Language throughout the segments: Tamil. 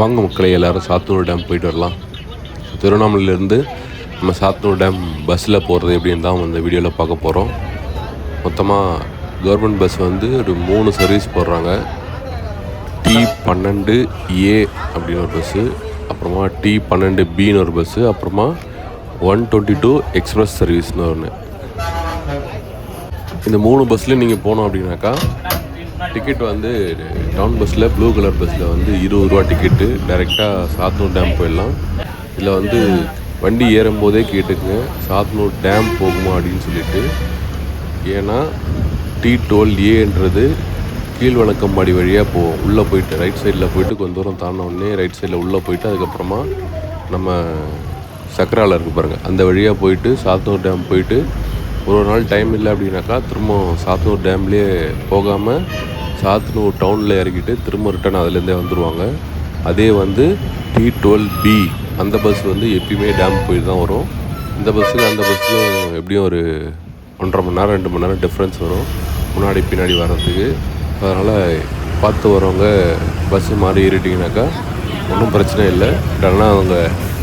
வாங்க மக்களை எல்லோரும் சாத்தனூர் டேம் போயிட்டு வரலாம். திருவண்ணாமலையிலேருந்து நம்ம சாத்தனூர் டேம் பஸ்ஸில் போகிறது எப்படின்னு தான் அந்த வீடியோவில் பார்க்க போகிறோம் மொத்தமாக கவர்மெண்ட் பஸ் வந்து ஒரு மூணு சர்வீஸ் போடுறாங்க. டி பன்னெண்டு ஏ அப்படின்னு ஒரு பஸ்ஸு அப்புறமா டி பன்னெண்டு பின்னு ஒரு பஸ்ஸு அப்புறமா ஒன் டுவெண்ட்டி டூ எக்ஸ்பிரஸ் சர்வீஸ்னு ஒன்று இந்த மூணு பஸ்ஸில் நீங்கள் போனோம் அப்படின்னாக்கா டிக்கெட் வந்து டவுன் பஸ்ஸில் ப்ளூ கலர் பஸ்ஸில் வந்து இருபது ரூபா டிக்கெட்டு டைரெக்டாக சாத்தனூர் டேம் போயிடலாம். இதில் வந்து வண்டி ஏறும்போதே கேட்டுக்குங்க. சாத்தனூர் டேம் போகுமா அப்படின்னு சொல்லிட்டு. ஏன்னா டி டோல் ஏன்றது கீழ்வணக்கம்பாடி வழியாக போவோம் உள்ளே போயிட்டு ரைட் சைடில் போயிட்டு கொஞ்சம் தூரம் தாண்டின ரைட் சைடில் உள்ளே போயிட்டு அதுக்கப்புறமா நம்ம சக்கராவில் இருக்கு பாருங்கள் அந்த வழியாக போயிட்டு சாத்தனூர் டேம் போயிட்டு ஒரு ஒரு நாள் டைம் இல்லை அப்படின்னாக்கா திரும்ப சாத்தனூர் டேம்லேயே போகாமல் சாத்தனூர் டவுனில் இறக்கிட்டு திரும்ப ரிட்டன் அதுலேருந்தே வந்துடுவாங்க அதே வந்து டி டுவெல் பி அந்த பஸ் வந்து எப்பயுமே டேம் போயிட்டு தான் வரும். இந்த பஸ்ஸுக்கு அந்த பஸ்ஸுக்கும் எப்படியும் ஒரு ஒன்றரை மணி நேரம் ரெண்டு மணி நேரம் டிஃப்ரென்ஸ் வரும். முன்னாடி பின்னாடி வர்றதுக்கு. அதனால் பார்த்து வரவங்க பஸ்ஸு மாறி ஏறிட்டிங்கனாக்கா ஒன்றும் பிரச்சனை இல்லை. ஆனால் அவங்க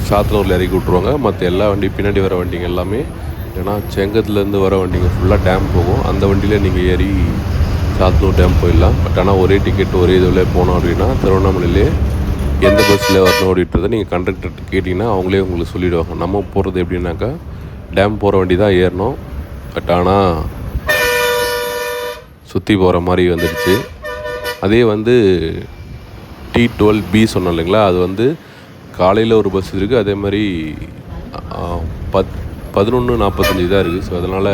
சாத்தனூரில் இறக்கி விட்ருவாங்க மற்ற எல்லா வண்டி பின்னாடி வர வண்டிங்க எல்லாமே. ஏன்னா செங்கத்துலேருந்து வர வண்டிங்க ஃபுல்லாக டேம் போகும். அந்த வண்டியில் நீங்கள் ஏறி சாத்தனூர் டேம் போயிடலாம். பட் ஆனால் ஒரே டிக்கெட் ஒரே இதில் போனோம் அப்படின்னா திருவண்ணாமலையிலே எந்த பஸ்ஸில் வரணும் அப்படின்றத நீங்கள் கண்டக்டர்கிட்ட கேட்டிங்கன்னா அவங்களே உங்களுக்கு சொல்லிவிடுவாங்க நம்ம போகிறது எப்படின்னாக்கா டேம் போகிற வண்டி தான் ஏறணும். பட் ஆனால் சுற்றி போகிற மாதிரி வந்துடுச்சு. அதே வந்து டி டுவெல் பி சொன்னோம் இல்லைங்களா? அது வந்து காலையில் ஒரு பஸ் இருக்குது அதே மாதிரி பத் பதினொன்று நாற்பத்தஞ்சு தான் இருக்குது ஸோ அதனால்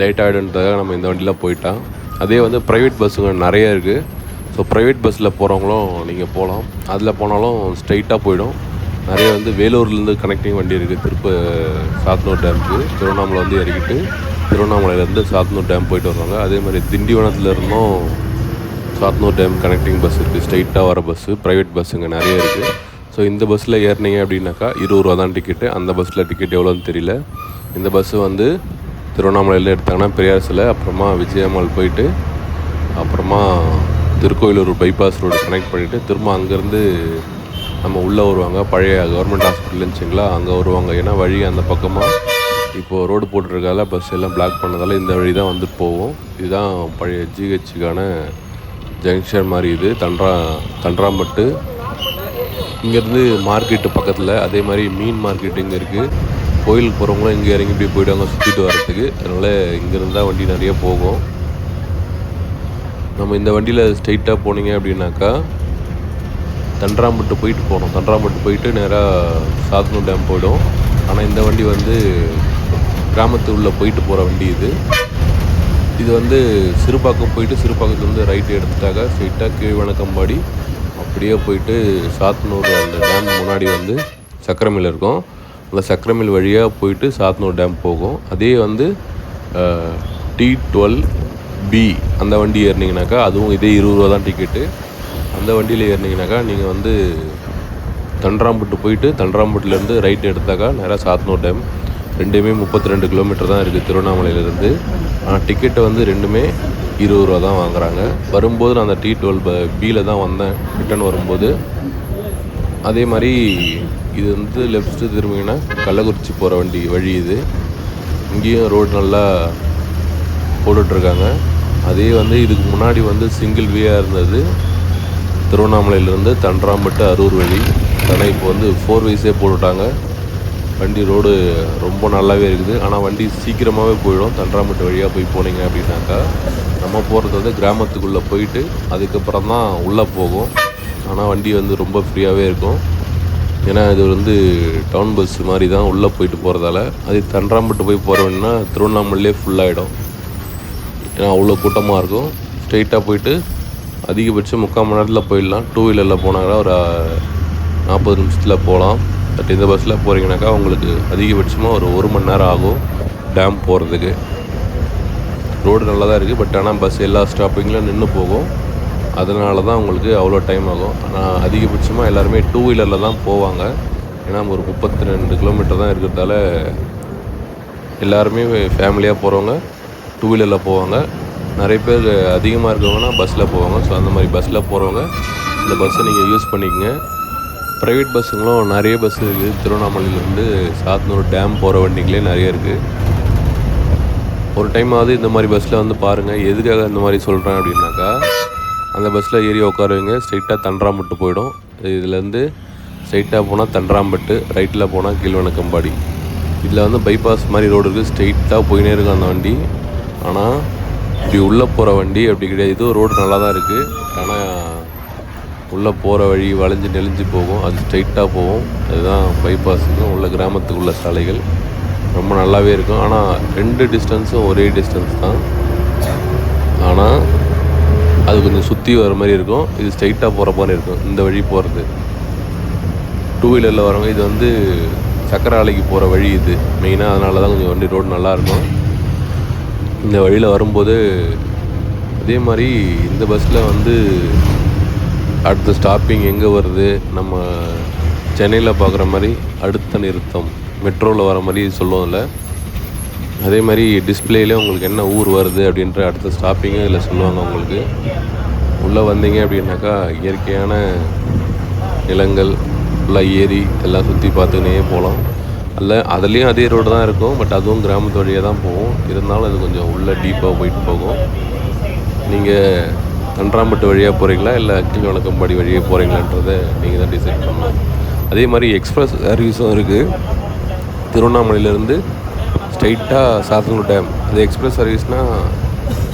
லேட் ஆகிடுன்றதாக நம்ம இந்த வண்டியில் போயிட்டான் அதே வந்து ப்ரைவேட் பஸ்ஸுங்க நிறைய இருக்குது ஸோ ப்ரைவேட் பஸ்ஸில் போகிறவங்களும் நீங்கள் போகலாம் அதில் போனாலும் ஸ்ட்ரைட்டாக போயிடும். நிறைய வந்து வேலூர்லேருந்து கனெக்டிங் வண்டி இருக்குது திருப்ப சாத்தனூர் டேமுக்கு திருவண்ணாமலை வந்து இறக்கிட்டு திருவண்ணாமலையிலேருந்து சாத்தனூர் டேம் போயிட்டு வருவாங்க. அதே மாதிரி திண்டிவனத்துலேருந்தும் சாத்தனூர் டேம் கனெக்டிங் பஸ் இருக்குது ஸ்ட்ரைட்டாக வர பஸ்ஸு ப்ரைவேட் பஸ்ஸுங்க நிறைய இருக்குது ஸோ இந்த பஸ்ஸில் ஏறினீங்க அப்படின்னாக்கா இருபது ரூபா தான் டிக்கெட்டு அந்த பஸ்ஸில் டிக்கெட் எவ்வளோன்னு தெரியல. இந்த பஸ்ஸு வந்து திருவண்ணாமலையில் எடுத்தாங்கன்னா பெரியார் சிலை அப்புறமா விஜயம்மாள் போயிட்டு அப்புறமா திருக்கோயிலூர் பைபாஸ் ரோடு கனெக்ட் பண்ணிவிட்டு திரும்ப அங்கேருந்து நம்ம உள்ளே வருவாங்க. பழைய கவர்மெண்ட் ஹாஸ்பிட்டல் இருந்துச்சுங்களா அங்கே வருவாங்க. ஏன்னா வழி அந்த பக்கமாக இப்போது ரோடு போட்டிருக்கால பஸ் எல்லாம் பிளாக் பண்ணதால் இந்த வழி தான் வந்துட்டு போவோம். இதுதான் பழைய ஜிஹெச்சுக்கான ஜங்ஷன் மாதிரி இது. தன்றா தன்றாம்பட்டு இங்கேருந்து மார்க்கெட்டு பக்கத்தில் அதே மாதிரி மீன் மார்க்கெட்டு இங்கே இருக்குது கோயிலுக்கு போகிறவங்களும் இங்கே இறங்கி இப்படி போயிடுவாங்க சுற்றிட்டு வரத்துக்கு அதனால் இங்கேருந்து தான் வண்டி நிறைய போகும். நம்ம இந்த வண்டியில் ஸ்ட்ரைட்டாக போனீங்க அப்படின்னாக்கா தன்றாம்பட்டு போயிட்டு போனோம் தன்றாம்பட்டு போயிட்டு நேராக சாத்தனூர் டேம் போயிடும். ஆனால் இந்த வண்டி வந்து கிராமத்து உள்ளே போயிட்டு போகிற வண்டி இது. இது வந்து சிறுபாக்கம் போயிட்டு சிறுபாக்கத்துலேருந்து ரைட்டு எடுத்துட்டாக்க ஸ்ட்ரைட்டாக கீழ்வணக்கம்பாடி அப்படியே போயிட்டு சாத்தனூர் அந்த டேம் முன்னாடி வந்து சக்கரமில் இருக்கும். அந்த சக்கரமில் வழியாக போயிட்டு சாத்தனூர் டேம் போகும். அதே வந்து டி டுவெல் பி அந்த வண்டி ஏறினீங்கனாக்கா அதுவும் இதே இருபது ரூபா தான் டிக்கெட்டு அந்த வண்டியில் ஏறினீங்கனாக்கா நீங்கள் வந்து தண்டராம்பட்டு போயிட்டு தண்டராம்பட்டுலேருந்து ரைட் எடுத்தாக்கா நேராக சாத்தனூர் டேம். ரெண்டுமே முப்பத்தி ரெண்டு கிலோமீட்டர் தான் இருக்குது திருவண்ணாமலையிலேருந்து. ஆனால் டிக்கெட்டை வந்து ரெண்டுமே இருபது ரூபா தான் வாங்குறாங்க. வரும்போது நான் அந்த டி டுவெல் ப பியில் தான் வந்தேன். ரிட்டர்ன் வரும்போது. அதே மாதிரி இது வந்து லெஃப்ட்டு திரும்பிங்கன்னா கள்ளக்குறிச்சி போகிற வண்டி வழி இது. இங்கேயும் ரோடு நல்லா போட்டுட்ருக்காங்க. அதே வந்து இதுக்கு முன்னாடி வந்து சிங்கிள் வேயாக இருந்தது. திருவண்ணாமலையிலேருந்து தன்றாம்பட்டு அரூர் வழி. ஆனால் இப்போ வந்து ஃபோர் வைஸே போட்டுட்டாங்க. வண்டி ரோடு ரொம்ப நல்லாவே இருக்குது. ஆனால் வண்டி சீக்கிரமாகவே போயிடும். தன்றாம்பட்டு வழியாக போய் போனீங்க அப்படின்னாக்கா நம்ம போகிறது வந்து கிராமத்துக்குள்ளே போயிட்டு அதுக்கப்புறம் தான் உள்ளே போகும். ஆனால் வண்டி வந்து ரொம்ப ஃப்ரீயாகவே இருக்கும். ஏன்னா இது வந்து டவுன் பஸ் மாதிரி தான் உள்ளே போயிட்டு போகிறதால அது தன்றாம்பட்டு போய் போகிறோன்னா திருவண்ணாமலையே ஃபுல்லாகிடும் ஏன்னா அவ்வளோ கூட்டமாக இருக்கும். ஸ்ட்ரெயிட்டாக போயிட்டு அதிகபட்சம் முக்கால் மணி நேரத்தில் போயிடலாம். டூ வீலரில் போனாங்கன்னா ஒரு நாற்பது நிமிஷத்தில் போகலாம். பட் இந்த பஸ்ஸில் போகிறீங்கனாக்கா உங்களுக்கு அதிகபட்சமாக ஒரு ஒரு மணி நேரம் ஆகும் டேம் போகிறதுக்கு ரோடு நல்லா தான் இருக்குது பட் ஆனால் பஸ் எல்லா ஸ்டாப்பிங்லையும் நின்று போகும். அதனால தான் உங்களுக்கு அவ்வளோ டைம் ஆகும். ஆனால் அதிகபட்சமாக எல்லாருமே டூ வீலரில் தான் போவாங்க. ஏன்னா ஒரு முப்பத்தி ரெண்டு கிலோமீட்டர் தான் இருக்கிறதால எல்லாருமே ஃபேமிலியாக போகிறவங்க டூ வீலரில் போவாங்க. நிறைய பேர் அதிகமாக இருக்கவங்கன்னா பஸ்ஸில் போவாங்க. ஸோ அந்த மாதிரி பஸ்ஸில் போகிறவங்க இந்த பஸ்ஸை நீங்கள் யூஸ் பண்ணிக்கங்க. ப்ரைவேட் பஸ்ஸுங்களும் நிறைய பஸ் இருக்குது திருவண்ணாமலையிலேருந்து சாத்தனூர் டேம் போகிற வண்டிகளே நிறைய இருக்குது ஒரு டைமாவது இந்த மாதிரி பஸ்ஸில் வந்து பாருங்கள் எதுக்காக இந்த மாதிரி சொல்கிறேன் அப்படின்னாக்கா அந்த பஸ்ஸில் ஏறி உட்காருவீங்க. ஸ்ட்ரைட்டாக தண்டராம்பட்டு போயிடும். இதுலேருந்து ஸ்ட்ரைட்டாக போனால் தண்டராம்பட்டு ரைட்டில் போனால் கீழ்வணக்கம்பாடி. இதில் வந்து பைபாஸ் மாதிரி ரோடு இருக்குது ஸ்ட்ரைட்டாக போயினே இருக்கும் அந்த வண்டி. ஆனால் இப்படி உள்ளே போகிற வண்டி அப்படி கிடையாது. இதுவும் ரோடு நல்லா தான் இருக்குது ஆனால் உள்ளே போகிற வழி வளைஞ்சு நெளிஞ்சு போகும். அது ஸ்ட்ரைட்டாக போகும். அதுதான் பைபாஸுக்கும் உள்ள கிராமத்துக்கு உள்ள சாலைகள். ரொம்ப நல்லாவே இருக்கும். ஆனால் ரெண்டு டிஸ்டன்ஸும் ஒரே டிஸ்டன்ஸ் தான். ஆனால் அது கொஞ்சம் சுற்றி வர மாதிரி இருக்கும். இது ஸ்ட்ரைட்டாக போகிற மாதிரி இருக்கும். இந்த வழி போகிறது டூ வீலரில் வரவங்க இது வந்து சக்கரை ஆலைக்கு போகிற வழி இது. மெயினாக அதனால தான் கொஞ்சம் வண்டி ரோடு நல்லாயிருக்கும் இந்த வழியில் வரும்போது அதே மாதிரி இந்த பஸ்ஸில் வந்து அடுத்த ஸ்டாப்பிங் எங்கே வருது? நம்ம சென்னையில் பார்க்குற மாதிரி அடுத்த நிறுத்தம். மெட்ரோவில் வர மாதிரி சொல்லுவோம்ல. அதே மாதிரி டிஸ்பிளேல உங்களுக்கு என்ன ஊர் வருது அப்படின்ற அடுத்த ஸ்டாப்பிங்கு இதில் சொல்லுவாங்க உங்களுக்கு. உள்ளே வந்தீங்க அப்படின்னாக்கா இயற்கையான நிலங்கள் ஃபுல்லாக ஏரி எல்லாம் சுற்றி பார்த்துக்கினே போகலாம். அல்ல அதுலேயும் அதே ரோடு தான் இருக்கும் பட் அதுவும் கிராமத்து வழியாக தான் போகும். இருந்தாலும் அது கொஞ்சம் உள்ளே டீப்பாக போயிட்டு போகும். நீங்கள் தன்றாம்பட்டு வழியாக போகிறீங்களா இல்லை கீழ்வணக்கம்பாடி வழியாக போகிறீங்களான்றதை நீங்கள் தான் டிசைட் பண்ணணும். அதே மாதிரி எக்ஸ்பிரஸ் சர்வீஸும் இருக்குது திருவண்ணாமலையிலேருந்து ஸ்ட்ரைட்டாக சாத்தனூர் டேம். அது எக்ஸ்பிரஸ் சர்வீஸ்னால்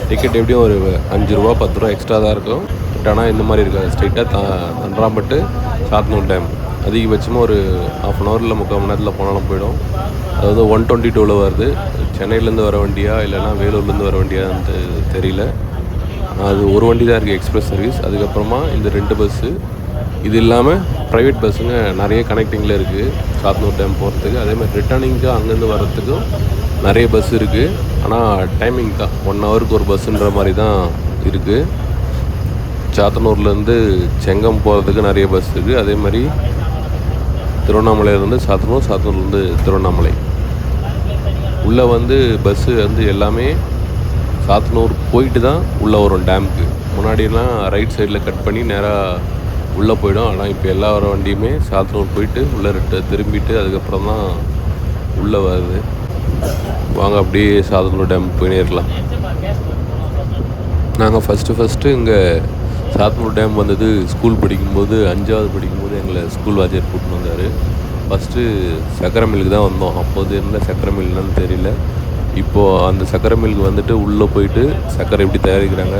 டிக்கெட் எப்படியும் ஒரு அஞ்சு ரூபா பத்து ரூபா எக்ஸ்ட்ரா தான் இருக்கும். பட் ஆனால் இந்த மாதிரி இருக்காது. ஸ்ட்ரைட்டாக த தன்றாம்பட்டு சாத்தனூர் டேம். அதிகபட்சமாக ஒரு ஆஃப் அன் ஹவரில் முக்கால் மணி நேரத்தில் போனாலும் போயிடும். அதாவது ஒன் டுவெண்ட்டி டூவில் வருது. சென்னையிலேருந்து வர வண்டியா இல்லைன்னா வேலூர்லேருந்து வர வண்டியான்னு தெரியல. அது ஒரு வண்டி தான் இருக்குது எக்ஸ்பிரஸ் சர்வீஸ். அதுக்கப்புறமா இந்த ரெண்டு பஸ்ஸு இது இல்லாமல் ப்ரைவேட் பஸ்ஸுங்க நிறைய கனெக்டிங்கில் இருக்குது சாத்தனூர் டேம் போகிறதுக்கு அதே மாதிரி ரிட்டர்னிங்க்கு அங்கேருந்து வர்றதுக்கும் நிறைய பஸ் இருக்குது ஆனால் டைமிங் தான் ஒன் ஹவருக்கு ஒரு பஸ்ஸுன்ற மாதிரி தான் இருக்குது சாத்தனூர்லேருந்து செங்கம் போகிறதுக்கு நிறைய பஸ் இருக்குது அதே மாதிரி திருவண்ணாமலையிலேருந்து சாத்தனூர் சாத்தனூர்லேருந்து திருவண்ணாமலை. உள்ளே வந்து பஸ்ஸு வந்து எல்லாமே சாத்தனூர் போயிட்டு தான் உள்ளே வரும் டேமுக்கு முன்னாடியெல்லாம் ரைட் சைடில் கட் பண்ணி நேராக உள்ளே போயிடும். ஆனால் இப்போ எல்லா வர வண்டியுமே சாத்தனூர் போயிட்டு உள்ளே ரெட்டு திரும்பிட்டு அதுக்கப்புறம் தான் உள்ளே வருது. வாங்க அப்படியே சாத்தனூர் டேம் போயினே இருக்கலாம் நாங்கள் ஃபஸ்ட்டு ஃபஸ்ட்டு இங்கே சாத்தனூர் டேம் வந்தது ஸ்கூல் படிக்கும்போது அஞ்சாவது படிக்கும்போது எங்களை ஸ்கூல் வாத்தியார் கூட்டின்னு வந்தார். ஃபஸ்ட்டு சக்கரை மில்லுக்கு தான் வந்தோம். அப்போது என்ன சக்கரை மில்லுன்னு தெரியல. இப்போது அந்த சக்கரை மில்லுக்கு வந்துட்டு உள்ளே போயிட்டு சக்கரை எப்படி தயாரிக்கிறாங்க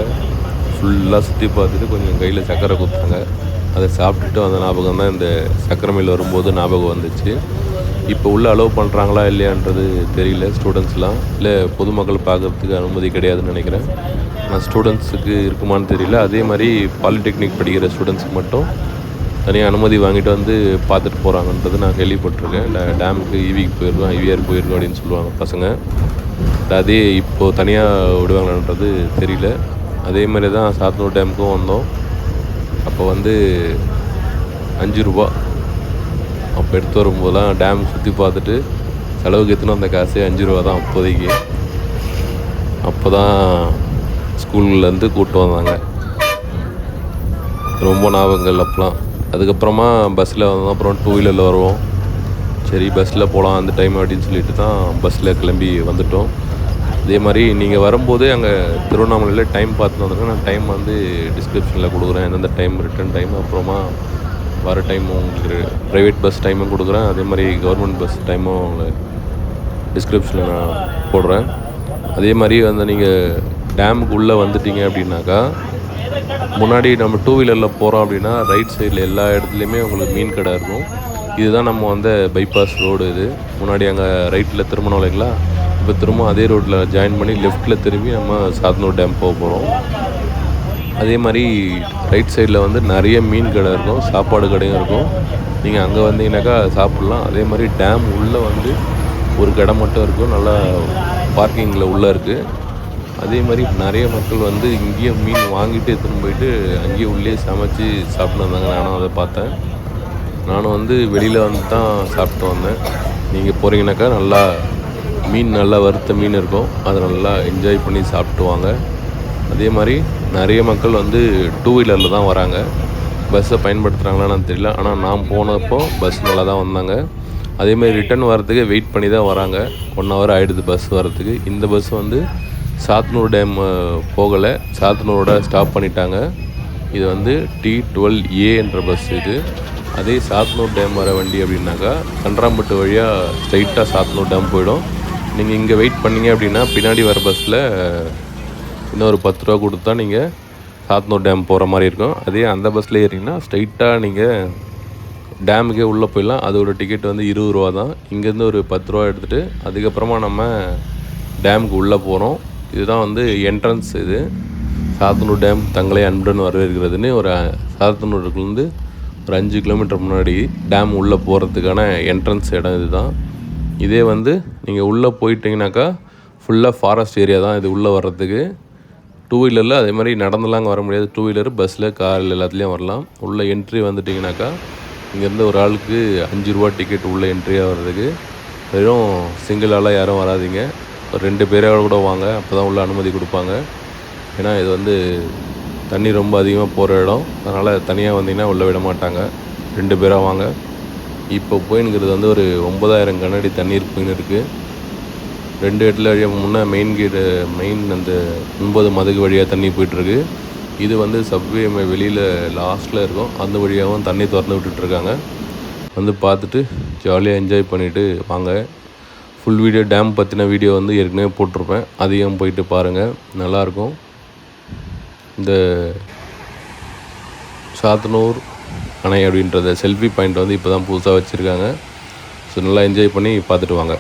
ஃபுல்லாக சுற்றி பார்த்துட்டு கொஞ்சம் கையில் சக்கரை கொடுத்தாங்க அதை சாப்பிட்டுட்டு அந்த ஞாபகம் தான் இந்த சக்கரமில் வரும்போது ஞாபகம் வந்துச்சு. இப்போ உள்ளே அலோவ் பண்ணுறாங்களா இல்லையான்றது தெரியல ஸ்டூடெண்ட்ஸ்லாம் இல்லை பொதுமக்கள் பார்க்குறதுக்கு அனுமதி கிடையாதுன்னு நினைக்கிறேன். ஆனால் ஸ்டூடெண்ட்ஸுக்கு இருக்குமான்னு தெரியல. அதே மாதிரி பாலிடெக்னிக் படிக்கிற ஸ்டூடெண்ட்ஸுக்கு மட்டும் தனியாக அனுமதி வாங்கிட்டு வந்து பார்த்துட்டு போகிறாங்கன்றது நான் கேள்விப்பட்டிருக்கேன். இல்லை டேமுக்கு ஈவிக்கு போயிருக்கோம் ஐவிஆர் போயிருக்கோம் அப்படின்னு சொல்லுவாங்க பசங்க. அதே இப்போது தனியாக விடுவாங்களான்றது தெரியல. அதே மாதிரி தான் சாத்தனூர் டேமுக்கும் வந்தோம். அப்போ வந்து அஞ்சு ரூபா. அப்போ எடுத்து வரும்போதெல்லாம் டேம் சுற்றி பார்த்துட்டு செலவுக்கு எத்தனை அந்த காசே அஞ்சு ரூபா தான் அப்போதைக்கு. அப்போ தான் ஸ்கூல்லேருந்து கூப்பிட்டு வந்தாங்க. ரொம்ப ஞாபகங்கள் அப்போலாம். அதுக்கப்புறமா பஸ்ஸில் வந்தோம். அப்புறம் டூ வீலரில் வருவோம். சரி பஸ்ஸில் போகலாம் அந்த டைம் அப்படின்னு சொல்லிட்டு தான் பஸ்ஸில் கிளம்பி வந்துட்டோம். அதே மாதிரி நீங்கள் வரும்போது அங்கே திருவண்ணாமலையில் டைம் பார்த்து வந்துருங்க நான் டைம் வந்து டிஸ்கிரிப்ஷனில் கொடுக்குறேன். எந்தெந்த டைம் ரிட்டன் டைம் அப்புறமா வர டைமும் உங்களுக்கு ப்ரைவேட் பஸ் டைமும் கொடுக்குறேன். அதே மாதிரி கவர்மெண்ட் பஸ் டைமும் உங்களுக்கு டிஸ்கிரிப்ஷனில் நான் போடுறேன். அதே மாதிரி வந்து நீங்கள் டேமுக்கு உள்ளே வந்துட்டீங்க அப்படின்னாக்கா முன்னாடி நம்ம டூ வீலரில் போகிறோம் அப்படின்னா ரைட் சைடில் எல்லா இடத்துலையுமே உங்களுக்கு மீன் கடை இருக்கும். இதுதான் நம்ம வந்து பைபாஸ் ரோடு இது. முன்னாடி அங்கே ரைட்டில் திருமணம் இல்லைங்களா? இப்போ திரும்ப அதே ரோட்டில் ஜாயின் பண்ணி லெஃப்ட்டில் திரும்பி நம்ம சாத்தனூர் டேம் போக போகிறோம் அதே மாதிரி ரைட் சைடில் வந்து நிறைய மீன் கடை இருக்கும் சாப்பாடு கடையும் இருக்கும். நீங்கள் அங்கே வந்தீங்கன்னாக்கா சாப்பிட்லாம். அதே மாதிரி டேம் உள்ளே வந்து ஒரு கடை மட்டும் இருக்கும் நல்லா பார்க்கிங்கில் உள்ளே இருக்குது அதே மாதிரி நிறைய மக்கள் வந்து இங்கேயே மீன் வாங்கிட்டு எடுத்துன்னு போயிட்டு அங்கேயே உள்ளே சமைச்சு சாப்பிட்டு வந்தாங்க. நானும் அதை பார்த்தேன். நானும் வந்து வெளியில் வந்து தான் சாப்பிட்டு வந்தேன். நீங்கள் போகிறீங்கனாக்கா நல்லா மீன் நல்லா வறுத்த மீன் இருக்கும். அதை நல்லா என்ஜாய் பண்ணி சாப்பிட்டுவாங்க. அதே மாதிரி நிறைய மக்கள் வந்து டூ வீலரில் தான் வராங்க. பஸ்ஸை பயன்படுத்துகிறாங்களான்னு தெரியல. ஆனால் நான் போனப்போ பஸ் நல்லா தான் வந்தாங்க. அதேமாதிரி ரிட்டர்ன் வரத்துக்கு வெயிட் பண்ணி தான் வராங்க. ஒன் ஹவர் ஆகிடுது பஸ் வரத்துக்கு இந்த பஸ் வந்து சாத்தனூர் டேம் போகலை. சாத்தனூரோட ஸ்டாப் பண்ணிட்டாங்க. இது வந்து டி டுவெல் ஏ என்ற பஸ் இது. அதே சாத்தனூர் டேம் வர வண்டி அப்படின்னாக்கா கன்றாம்பட்டு வழியாக ஸ்ட்ரைட்டாக சாத்தனூர் டேம் போயிடும். நீங்கள் இங்கே வெயிட் பண்ணீங்க அப்படின்னா பின்னாடி வர பஸ்ஸில் இன்னொரு பத்து ரூபா கொடுத்தா நீங்கள் சாத்தனூர் டேம் போகிற மாதிரி இருக்கும். அதே அந்த பஸ்ஸில் ஏறிங்கன்னா ஸ்ட்ரைட்டாக நீங்கள் டேமுக்கே உள்ளே போயிடலாம். அதோட டிக்கெட் வந்து இருபது ரூபா தான். இங்கேருந்து ஒரு பத்து ரூபா எடுத்துகிட்டு அதுக்கப்புறமா நம்ம டேமுக்கு உள்ளே போகிறோம் இதுதான் வந்து என்ட்ரன்ஸ் இது. சாத்தனூர் டேம் தங்களை அன்புடன் வரவேற்கிறதுன்னு ஒரு சாத்தனூருக்குலேருந்து ஒரு அஞ்சு கிலோமீட்டர் முன்னாடி டேம் உள்ளே போகிறதுக்கான என்ட்ரன்ஸ் இடம் இதுதான். இதே வந்து நீங்கள் உள்ளே போயிட்டீங்கனாக்கா ஃபுல்லாக ஃபாரஸ்ட் ஏரியா தான் இது உள்ளே வர்றதுக்கு. டூ வீலரில் அதே மாதிரி நடந்துலாம் வர முடியாது. டூ வீலர் பஸ்ஸில் காரில் எல்லாத்துலேயும் வரலாம். உள்ளே என்ட்ரி வந்துட்டிங்கனாக்கா இங்கேருந்து ஒரு ஆளுக்கு அஞ்சு ரூபா டிக்கெட் உள்ளே என்ட்ரியாக வர்றதுக்கு. வெறும் சிங்கிள் ஆளாக யாரும் வராதீங்க. ஒரு ரெண்டு பேரோட கூட வாங்க. அப்போ தான் உள்ளே அனுமதி கொடுப்பாங்க. ஏன்னா இது வந்து தண்ணி ரொம்ப அதிகமாக போகிற இடம். அதனால் தனியாக வந்தீங்கன்னா உள்ளே விட மாட்டாங்க. ரெண்டு பேராக வாங்க. இப்போ போயின்னுங்கிறது வந்து ஒரு ஒம்பதாயிரம் கண்ணாடி தண்ணீர் போயின்னு இருக்குது ரெண்டு இடத்துல வழியாக முன்னே மெயின் கேட்டு மெயின் அந்த ஒன்பது மதுகு வழியாக தண்ணி போயிட்டுருக்கு. இது வந்து சப்வே வெளியில் லாஸ்ட்டில் இருக்கும். அந்த வழியாகவும் தண்ணி திறந்து விட்டுட்ருக்காங்க. வந்து பார்த்துட்டு ஜாலியாக என்ஜாய் பண்ணிவிட்டு வாங்க. ஃபுல் வீடியோ டேம் பற்றின வீடியோ வந்து ஏற்கனவே போட்டிருப்பேன். அதையும் போயிட்டு பாருங்கள் நல்லாயிருக்கும். இந்த சாத்தனூர் அணை அப்படின்றத செல்ஃபி பாயிண்ட் வந்து இப்போ தான் புதுசாக வச்சுருக்காங்க. ஸோ நல்லா என்ஜாய் பண்ணி பார்த்துட்டு வாங்க.